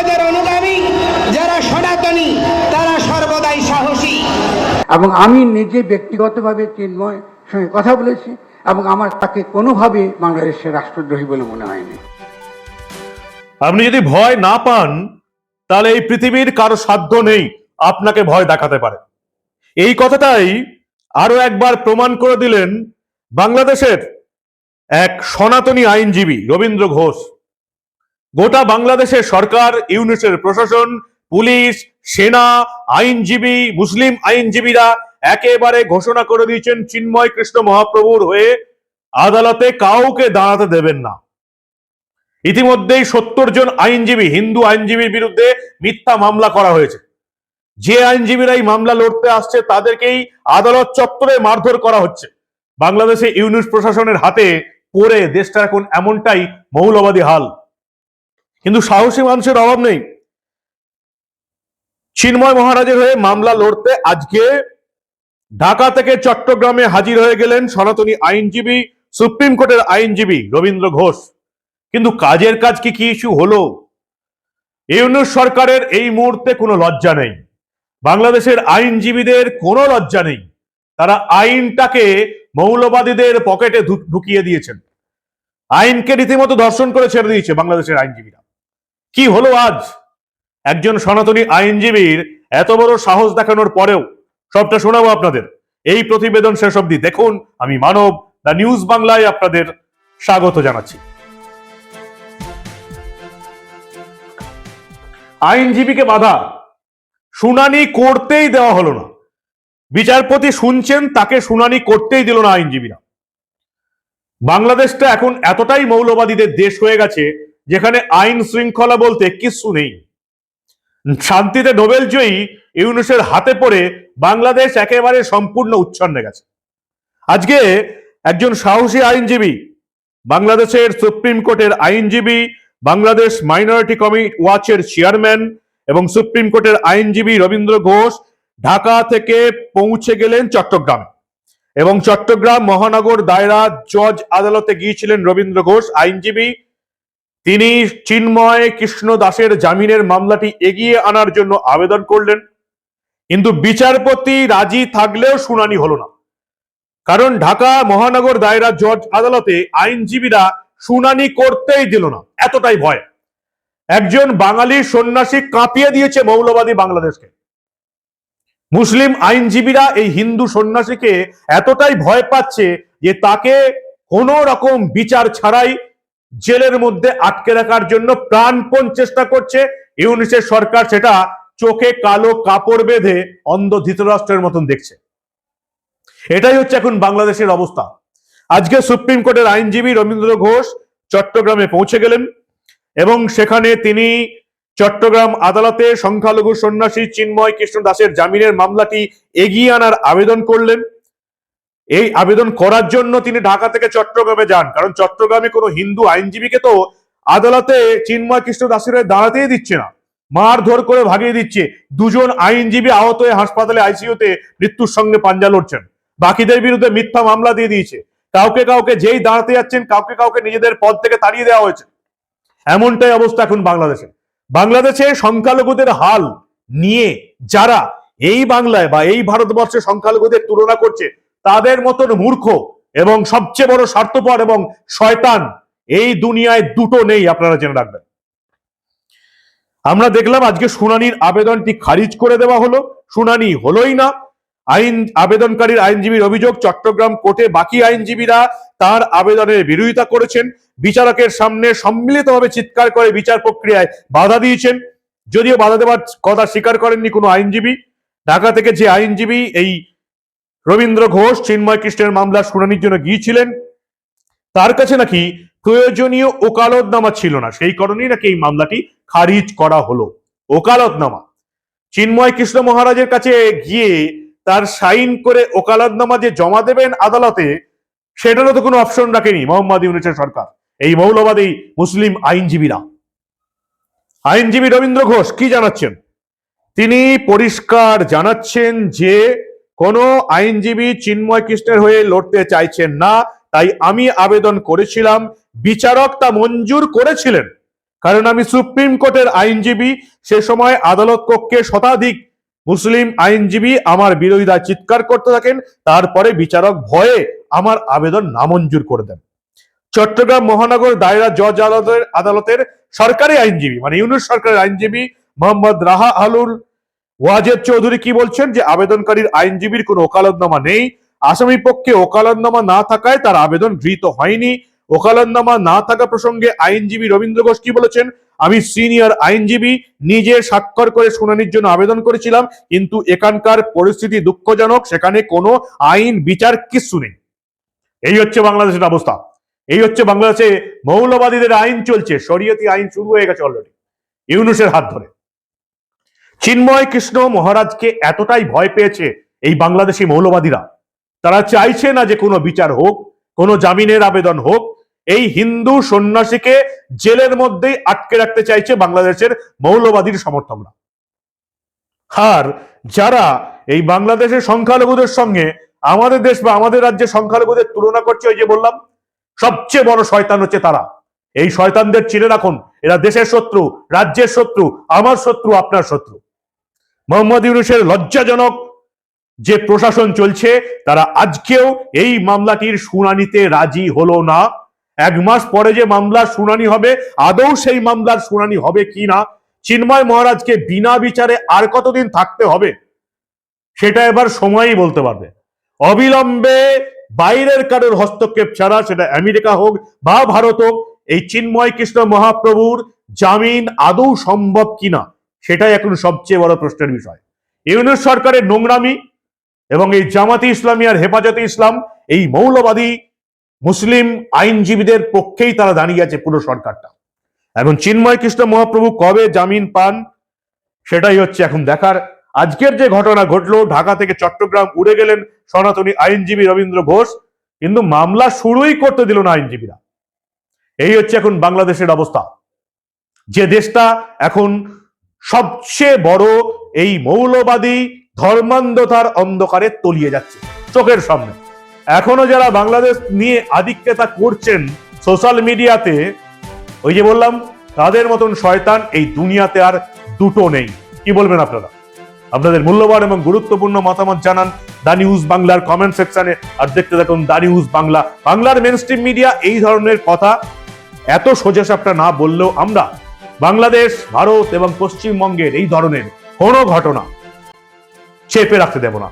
বেদের অনুগামী যারা সনাতনী তারা সর্বদাই সাহসী। এবং আমি নিজে ব্যক্তিগতভাবে চিন্ময় সঙ্গে কথা বলেছি এবং আমার তাকে কোনোভাবে বাংলাদেশের রাষ্ট্রদ্রোহী বলে মনে হয়নি। আপনি যদি ভয় না পান তাহলে এই পৃথিবীর কারও সাধ্য নেই আপনাকে ভয় দেখাতে পারে। এই কথাটাই আরও একবার প্রমাণ করে দিলেন বাংলাদেশের এক সনাতনী আইনজীবী রবীন্দ্র ঘোষ। গোটা বাংলাদেশের সরকার ইউনিসের প্রশাসন, পুলিশ, সেনা, আইনজীবী, মুসলিম আইনজীবীরা একেবারে ঘোষণা করে দিয়েছেন চিন্ময় কৃষ্ণ মহাপ্রভুর হয়ে, আদালতে কাউকে দাঁড়াতে দেবেন না। ইতিমধ্যেই সত্তর জন আইনজীবী, হিন্দু আইনজীবীর বিরুদ্ধে মিথ্যা মামলা করা হয়েছে। যে আইনজীবীরা এই মামলা লড়তে আসছে, তাদেরকেই আদালত চত্বরে মারধর করা হচ্ছে। বাংলাদেশে ইউনিট প্রশাসনের হাতে পড়ে দেশটা এখন এমনটাই মৌলবাদী হাল। কিন্তু সাহসী মানুষের অভাব নেই। চিন্ময় মহারাজের হয়ে মামলা লড়তে আজকে ঢাকা থেকে চট্টগ্রামে হাজির হয়ে গেলেন সনাতনী আইনজীবী, সুপ্রিম কোর্টের আইনজীবী রবীন্দ্র ঘোষ। কিন্তু কাজের কাজ কি কি ইস্যু হলো? ইউনুস সরকারের এই মুহূর্তে কোনো লজ্জা নেই। বাংলাদেশের আইনজীবীদের কোনো লজ্জা নেই। তারা আইনটাকে মৌলবাদীদের পকেটে ঢুকিয়ে দিয়েছেন। আইনকে রীতিমতো দর্শন করে ছেড়ে দিয়েছে বাংলাদেশের আইনজীবীরা। কি হলো আজ? একজন সনাতনী আইনজীবীর এত বড় সাহস দেখানোর পরেও সবটা শোনাবো আপনাদের। এই প্রতিবেদন শেষ অবধি দেখুন, আমি মানব, দ্য নিউজ বাংলায় আপনাদের স্বাগত জানাচ্ছি। আইনজীবীকে বাধা, শুনানি করতেই দেওয়া হলো না। বিচারপতি শুনছেন, তাকে শুনানি করতেই দিল না আইনজীবীরা। বাংলাদেশটা এখন এতটাই মৌলবাদীদের দেশ হয়ে গেছে যেখানে আইন শৃঙ্খলা বলতে কিচ্ছু নেই। শান্তিতে নোবেল জয়ী ইউনুসের হাতে পড়ে বাংলাদেশ একেবারে সম্পূর্ণ উচ্ছন্নে গেছে। আজকে একজন সাহসী আইনজীবী, বাংলাদেশের সুপ্রিম কোর্টের আইনজীবী, বাংলাদেশ মাইনরিটি কমি ওয়াচের চেয়ারম্যান এবং সুপ্রিম কোর্টের আইনজীবী রবীন্দ্র ঘোষ ঢাকা থেকে পৌঁছে গেলেন চট্টগ্রামে। এবং চট্টগ্রাম মহানগর দায়রা জজ আদালতে গিয়েছিলেন রবীন্দ্র ঘোষ, আইনজীবী তিনি চিন্ময় কৃষ্ণ দাসের জামিনের মামলাটি এগিয়ে আনার জন্য আবেদন করলেন। কিন্তু বিচারপতি রাজি থাকলেও শুনানি হলো না। কারণ ঢাকা মহানগর দায়রা জজ আদালতে আইনজীবীরা শুনানি করতেই দিল না। এতটাই ভয়। একজন বাঙালি সন্ন্যাসী কাঁপিয়ে দিয়েছে মৌলবাদী বাংলাদেশকে। মুসলিম আইনজীবীরা এই হিন্দু সন্ন্যাসীকে এতটাই ভয় পাচ্ছে যে তাকে কোনো রকম বিচার ছাড়াই জেলের মধ্যে আটকে রাখার জন্য প্রাণপণ চেষ্টা করছে ইউনিসের সরকার, সেটা চোখে কালো কাপড় বেঁধে অন্ধ ধৃতরাষ্ট্রের মতন দেখছে। এটাই হচ্ছে এখন বাংলাদেশের অবস্থা। আজকে সুপ্রিম কোর্টের আইনজীবী রবীন্দ্র ঘোষ চট্টগ্রামে পৌঁছে গেলেন এবং সেখানে তিনি চট্টগ্রাম আদালতে সংখ্যালঘু সন্ন্যাসী চিন্ময় কৃষ্ণ দাসের জামিনের মামলাটি এগিয়ে আনার আবেদন করলেন। এই আবেদন করার জন্য তিনি ঢাকা থেকে চট্টগ্রামে যান। কারণ চট্টগ্রামে কোনো হিন্দু আইনজীবীকে তো আদালতে চিন্ময় কৃষ্ণ দাসের দাঁড়াতেই দিচ্ছে না। মারধর করে ভাগিয়ে দিচ্ছে। দুজন আইনজীবী আহত হয়ে হাসপাতালে আইসিইউতে মৃত্যুর সঙ্গে পাঞ্জা লড়ছেন। বাকিদের বিরুদ্ধে মিথ্যা মামলা দিয়ে দিয়েছে। কাউকে কাউকে যেই দাঁড়াতে যাচ্ছেন, কাউকে কাউকে নিজেদের পদ থেকে তাড়িয়ে দেওয়া হয়েছে। এমনটাই অবস্থা এখন বাংলাদেশে। বাংলাদেশে সংখ্যালঘুদের হাল নিয়ে যারা এই বাংলায় বা এই ভারতবর্ষে সংখ্যালঘুদের তুলনা করছে তাদের মতন মূর্খ এবং সবচেয়ে বড় স্বার্থপর এবং শয়তান এই দুনিয়ায় দুটো নেই, আপনারা জেনে রাখবেন। আমরা দেখলাম আজকে শুনানির আবেদনটি খারিজ করে দেওয়া হলো। শুনানি হলোই না। আইন, আবেদনকারীর আইনজীবীর অভিযোগ, চট্টগ্রাম কোর্টে বাকি আইনজীবীরা তার আবেদনের বিরোধিতা করেছেন। বিচারকের সামনে সম্মিলিতভাবে চিৎকার করে বিচার প্রক্রিয়ায় বাধা দিয়েছেন। যদিও বাধা দেওয়ার কথা স্বীকার করেননি কোনো আইনজীবী। ঢাকা থেকে যে আইনজীবী এই রবীন্দ্র ঘোষ, চিন্ময় কৃষ্ণের মামলা শুনানির জন্য গিয়েছিলেন। তার কাছে নাকি প্রয়োজনীয় ওকালতনামা ছিল না। সেই কারণেই নাকি এই মামলাটি খারিজ করা হলো। ওকালতনামা। চিন্ময় কৃষ্ণ মহারাজের কাছে গিয়ে তার সাইন করে ওকালতনামা যে জমা দেবেন আদালতে, সেটারও তো কোনো অপশন রাখেনি মোহাম্মদ ইউনিসের সরকার। এই মৌলবাদী মুসলিম আইনজীবীরা। আইনজীবী রবীন্দ্র ঘোষ কি জানাচ্ছেন? তিনি পরিষ্কার জানাচ্ছেন যে কোনো আইনজীবী চিন্ময় কৃষ্ণের হয়ে লড়তে চাইছেন না, তাই আমি আবেদন করেছিলাম, বিচারক তা মঞ্জুর করেছিলেন। কারণ আমি সুপ্রিম কোর্টের আইনজীবী, সে সময় আদালত কক্ষে শতাধিক মুসলিম আইনজীবী আমার বিরোধীরা চিৎকার করতে থাকেন, তারপরে বিচারক ভয়ে আমার আবেদন নামঞ্জুর করে দেন। চট্টগ্রাম মহানগর দায়রা জজ আদালতের আদালতের সরকারি আইনজীবী মানে ইউনুস সরকারের আইনজীবী মোহাম্মদ রাহা আলুল ওয়াজেদ চৌধুরী কি বলছেন? যে আবেদনকারীর আইনজীবীর কোনো ওকালতনামা নেই। আসামি পক্ষে ওকালতনামা না থাকায় তার আবেদন গৃহীত হয়নি। ওকালতনামা না থাকা প্রসঙ্গে আইনজীবী রবীন্দ্র ঘোষ কি বলেছেন? আমি সিনিয়র আইনজীবী, নিজে স্বাক্ষর করে শুনানির জন্য আবেদন করেছিলাম, কিন্তু এখানকার পরিস্থিতি দুঃখজনক, সেখানে কোনো আইন বিচার কিচ্ছু নেই। এই হচ্ছে বাংলাদেশের অবস্থা। এই হচ্ছে বাংলাদেশে মৌলবাদীদের আইন চলছে। শরীয়তি আইন শুরু হয়ে গেছে অলরেডি ইউনুসের হাত ধরে। চিন্ময় কৃষ্ণ মহারাজকে এতটাই ভয় পেয়েছে এই বাংলাদেশি মৌলবাদীরা। তারা চাইছে না যে কোনো বিচার হোক, কোনো জামিনের আবেদন হোক। এই হিন্দু সন্ন্যাসীকে জেলের মধ্যেই আটকে রাখতে চাইছে বাংলাদেশের মৌলবাদীর সমর্থকরা। আর যারা এই বাংলাদেশের সংখ্যালঘুদের সঙ্গে আমাদের দেশ বা আমাদের রাজ্যে সংখ্যালঘুদের তুলনা করছে, ওই যে বললাম, সবচেয়ে বড় শয়তান হচ্ছে তারা। এই শয়তানদের চিনে রাখুন, এরা দেশের শত্রু, রাজ্যের শত্রু, আমার শত্রু, আপনার শত্রু। মোহাম্মদ ইউনুসের লজ্জাজনক যে প্রশাসন চলছে, তারা আজকেও এই মামলাটির শুনানিতে রাজি হলো না। এক মাস পরে যে মামলার শুনানি হবে, আদৌ সেই মামলার শুনানি হবে কি না, চিন্ময় মহারাজকে বিনা বিচারে আর কতদিন থাকতে হবে, সেটা এবার সময়ই বলতে পারবে। অবিলম্বে বাইরের কারোর হস্তক্ষেপ ছাড়া, সেটা আমেরিকা হোক বা ভারত হোক, এই চিন্ময় কৃষ্ণ মহাপ্রভুর জামিন আদৌ সম্ভব কিনা সেটাই এখন সবচেয়ে বড় প্রশ্নের বিষয়। ইউনুস সরকারের নোংরামি এবং এই জামাতি ইসলামী আর হেফাজতে ইসলাম, এই মৌলবাদী মুসলিম আইনজীবীদের পক্ষেই তারা দাঁড়িয়ে আছে পুরো সরকারটা। এখন চিন্ময় কৃষ্ণ মহাপ্রভু কবে জামিন পান, সেটাই হচ্ছে এখন দেখার। আজকের যে ঘটনা ঘটলো, ঢাকা থেকে চট্টগ্রাম উড়ে গেলেন সনাতনী আইনজীবী রবীন্দ্র ঘোষ, কিন্তু মামলা শুরুই করতে দিল না আইনজীবীরা। এই হচ্ছে এখন বাংলাদেশের অবস্থা। যে দেশটা এখন সবচেয়ে বড় এই মৌলবাদী ধর্মান্ধতার অন্ধকারে তলিয়ে যাচ্ছে চোখের সামনে। এখনও যারা বাংলাদেশ নিয়ে আধিক্যতা করছেন সোশ্যাল মিডিয়াতে, ওই যে বললাম, তাদের মতন শয়তান এই দুনিয়াতে আর দুটো নেই। কি বলবেন আপনারা? আপনাদের মূল্যবান এবং গুরুত্বপূর্ণ মতামত জানান দা নিউজ বাংলার কমেন্ট সেকশনে, আর দেখতে থাকুন দা নিউজ বাংলা। বাংলার মেন মিডিয়া এই ধরনের কথা এত সোজাসাপটা না বললেও আমরা বাংলাদেশ ভারত এবং পশ্চিমবঙ্গের এই ধরনের কোনো ঘটনা চেপে রাখতে দেব না।